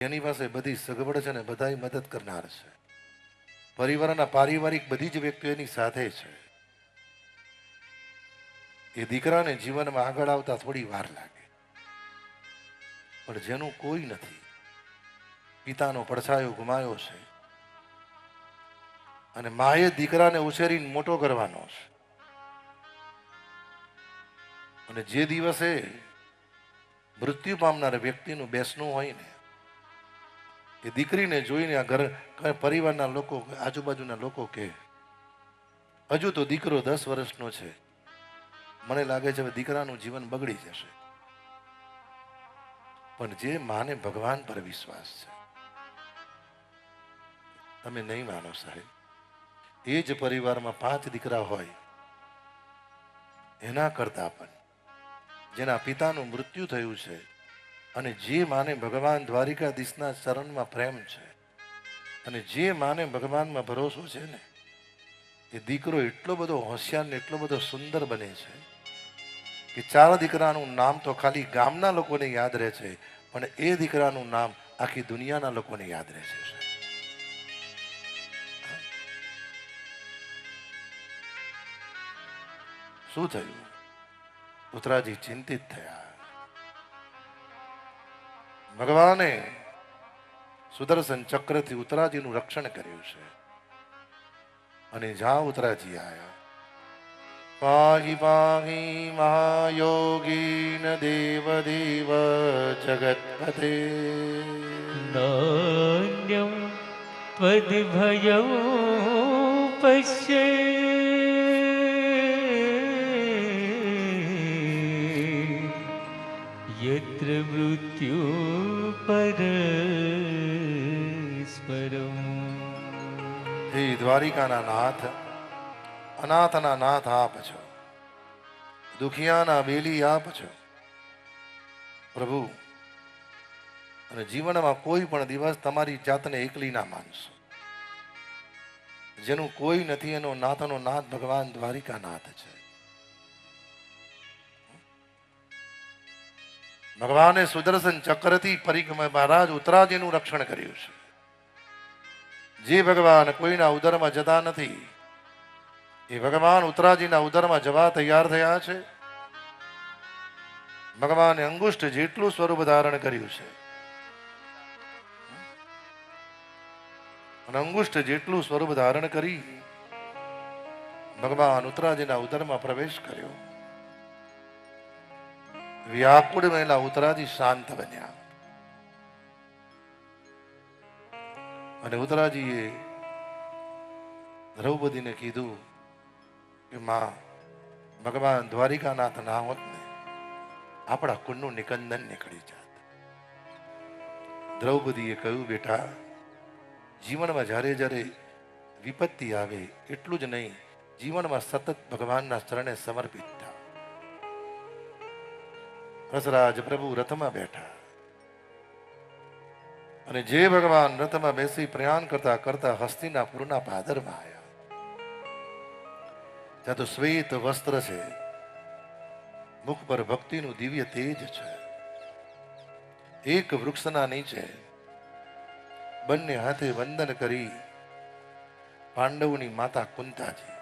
એની પાસે બધી સગવડ છે ને બધા મદદ કરનાર છે. પરિવારના પારિવારિક બધી જ વ્યક્તિઓ એની સાથે છે. એ દીકરાને જીવનમાં આગળ આવતા થોડી વાર લાગે. પણ જેનું કોઈ નથી. પિતાનો પડછાયો ગુમાયો છે. અને માએ દીકરાને ઉછેરીને મોટો કરવાનો છે. અને જે દિવસે મૃત્યુ પામનાર વ્યક્તિનું બેસણું હોય ને એ દીકરીને જોઈને આ ઘર પરિવારના લોકો, આજુબાજુના લોકો કે હજુ તો દીકરો દસ વર્ષનો છે. મને લાગે છે હવે દીકરાનું જીવન બગડી જશે. પણ જે માને ભગવાન પર વિશ્વાસ છે, તમે નહીં માનો સાહેબ. એ જ પરિવારમાં પાંચ દીકરા હોય, એના કરતા પણ, જેના પિતાનું મૃત્યુ થયું છે અને જે માને ભગવાન દ્વારિકાધીશના ચરણમાં પ્રેમ છે, અને જે માને ભગવાનમાં ભરોસો છે ને, એ દીકરો એટલો બધો હોશિયાર ને એટલો બધો સુંદર બને છે કે ચાર દીકરાનું નામ તો ખાલી ગામના લોકોને યાદ રહે છે, પણ એ દીકરાનું નામ આખી દુનિયાના લોકોને યાદ રહે છે. શું થયું? ઉતરાજી ચિંતિત થયા. ભગવાને સુદર્શન ચક્રથી ઉતરાજીનું રક્ષણ કર્યું છે. અને જ્યાં ઉતરાજી આવ્યા પાહી પાહી મહાયોગીન દેવ દેવ જગતપતે પદ ત્વદ્ભયં પશ્ય. યત્ર મૃત્યુ પરસ્પરમ હે દ્વારિકાના નાથ અનાથના નાથ આપ છો દુખિયાના બેલી આપ છો પ્રભુ અને જીવનમાં કોઈ પણ દિવસ તમારી જાતને એકલી ના માનશો. જેનું કોઈ નથી, એનો નાથનો નાથ ભગવાન દ્વારિકા નાથ છે. ભગવાને સુદર્શન ચક્રથી પરિક્રમા મહારાજ ઉત્તરાજીનું રક્ષણ કર્યું છે. જે ભગવાન કોઈના ઉદરમાં જતા નથી, એ ભગવાન ઉત્તરાજીના ઉદરમાં જવા તૈયાર થયા છે. ભગવાને અંગુષ્ઠ જેટલું સ્વરૂપ ધારણ કર્યું છે. અને અંગુષ્ઠ જેટલું સ્વરૂપ ધારણ કરી ભગવાન ઉત્તરાજીના ઉદરમાં પ્રવેશ કર્યો. વ્યાકુળ મહિલા ઉત્તરાજી શાંત બન્યા. અને ઉતરાજીએ દ્રૌપદીને કીધું કે, માં, ભગવાન દ્વારિકાનાથ ના હોત ને આપણા કુળનું નિકંદન નીકળી જાત. દ્રૌપદીએ કહ્યું, બેટા, જીવનમાં જ્યારે જ્યારે વિપત્તિ આવે, એટલું જ નહીં, જીવનમાં સતત ભગવાનના ચરણે સમર્પિત થા રસરાજ પ્રભુ રથમાં બેઠા. અને જે ભગવાન રથમાં બેસી પ્રયાણ કરતા કરતા હસ્તિનાપુરના પાદરમાં આવ્યા. ત્યાં તો શ્વેત વસ્ત્ર છે. મુખ પર ભક્તિનું દિવ્ય તેજ છે. એક વૃક્ષના નીચે બંને હાથે વંદન કરી પાંડવોની માતા કુંતાજી